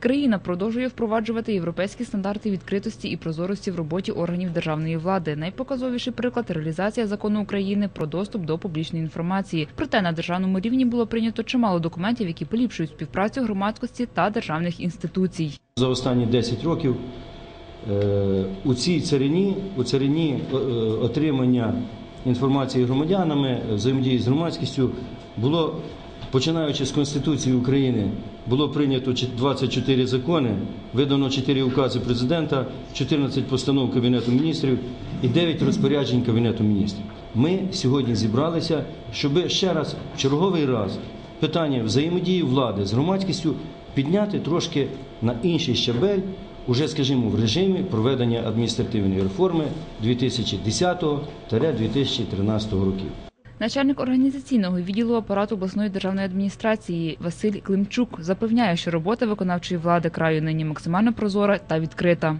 Країна продовжує впроваджувати європейські стандарти відкритості і прозорості в роботі органів державної влади. Найпоказовіший приклад реалізація закону України про доступ до публічної інформації. Проте на державному рівні було прийнято чимало документів, які поліпшують співпрацю громадськості та державних інституцій. За останні 10 років е, у цій царині, у царині е, отримання інформації громадянами, взаємодії з громадськістю було, починаючи з Конституції України, було прийнято чет- 24 закони, видано 4 укази президента, 14 постанов Кабінету міністрів і 9 розпоряджень Кабінету міністрів. Ми сьогодні зібралися, щоб ще раз, в черговий раз, питання взаємодії влади з громадськістю підняти трошки на інший щабель, уже, скажімо, в режимі проведення адміністративної реформи 2010-2013 років. Начальник організаційного відділу апарату обласної державної адміністрації Василь Климчук запевняє, що робота виконавчої влади краю нині максимально прозора та відкрита.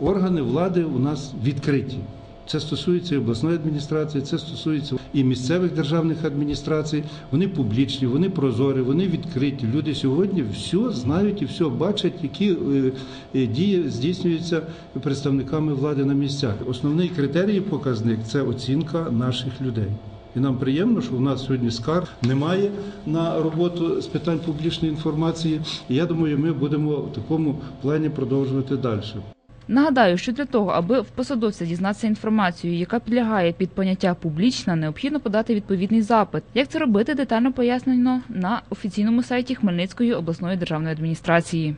Органи влади у нас відкриті. Це стосується і обласної адміністрації, це стосується і місцевих державних адміністрацій. Вони публічні, вони прозорі, вони відкриті. Люди сьогодні все знають і все бачать, які е, е, дії здійснюються представниками влади на місцях. Основний критерій показник це оцінка наших людей. І нам приємно, що у нас сьогодні скарг немає на роботу з питань публічної інформації. І я думаю, ми будемо в такому плані продовжувати далі. Нагадаю, що для того, аби в посадовця дізнатися інформацію, яка підлягає під поняття публічна, необхідно подати відповідний запит. Як це робити, детально пояснено на офіційному сайті Хмельницької обласної державної адміністрації.